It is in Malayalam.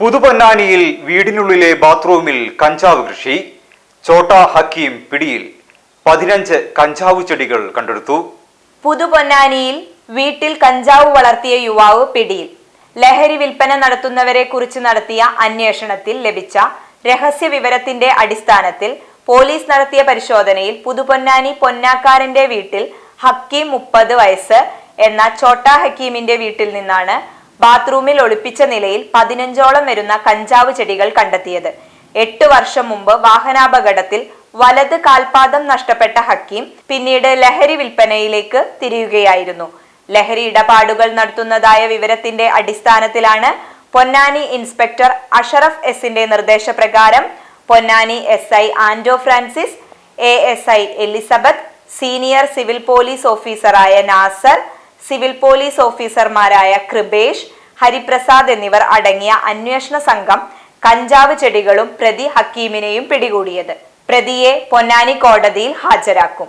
പുതുപൊന്നാനിയിൽ വീടിനുള്ളിലെ ബാത്റൂമിൽ കഞ്ചാവ് കൃഷി. ചോട്ട ഹക്കീം പിടിയിൽ പതിനഞ്ച് കഞ്ചാവ് ചെടികൾ കണ്ടെടുത്തു. പുതുപൊന്നാനിയിൽ വീട്ടിൽ കഞ്ചാവ് വളർത്തിയ യുവാവ് പിടിയിൽ. ലഹരി വിൽപ്പന നടത്തുന്നവരെ കുറിച്ച് നടത്തിയ അന്വേഷണത്തിൽ ലഭിച്ച രഹസ്യ വിവരത്തിന്റെ അടിസ്ഥാനത്തിൽ പോലീസ് നടത്തിയ പരിശോധനയിൽ പുതുപൊന്നാനി പൊന്നാക്കാരന്റെ വീട്ടിൽ ഹക്കീം മുപ്പത് വയസ്സ് എന്ന ചോട്ടാ ഹക്കീമിന്റെ വീട്ടിൽ നിന്നാണ് ബാത്റൂമിൽ ഒളിപ്പിച്ച നിലയിൽ പതിനഞ്ചോളം വരുന്ന കഞ്ചാവ് ചെടികൾ കണ്ടെത്തിയത്. എട്ട് വർഷം മുമ്പ് വാഹനാപകടത്തിൽ വലത് കാൽപാദം നഷ്ടപ്പെട്ട ഹക്കീം പിന്നീട് ലഹരി വിൽപ്പനയിലേക്ക് തിരിയുകയായിരുന്നു. ലഹരി ഇടപാടുകൾ നടത്തുന്നതായ വിവരത്തിന്റെ അടിസ്ഥാനത്തിലാണ് പൊന്നാനി ഇൻസ്പെക്ടർ അഷറഫ് എസിന്റെ നിർദ്ദേശപ്രകാരം Ponnani S I Anto Francis A S I Elizabeth senior civil police ഓഫീസറായ നാസർ സിവിൽ പോലീസ് ഓഫീസർമാരായ കൃപേഷ് ഹരിപ്രസാദ് എന്നിവർ അടങ്ങിയ അന്വേഷണ സംഘം കഞ്ചാവ് ചെടികളും പ്രതി ഹക്കീമിനെയും പിടികൂടിയത്. പ്രതിയെ പൊന്നാനി കോടതിയിൽ ഹാജരാക്കും.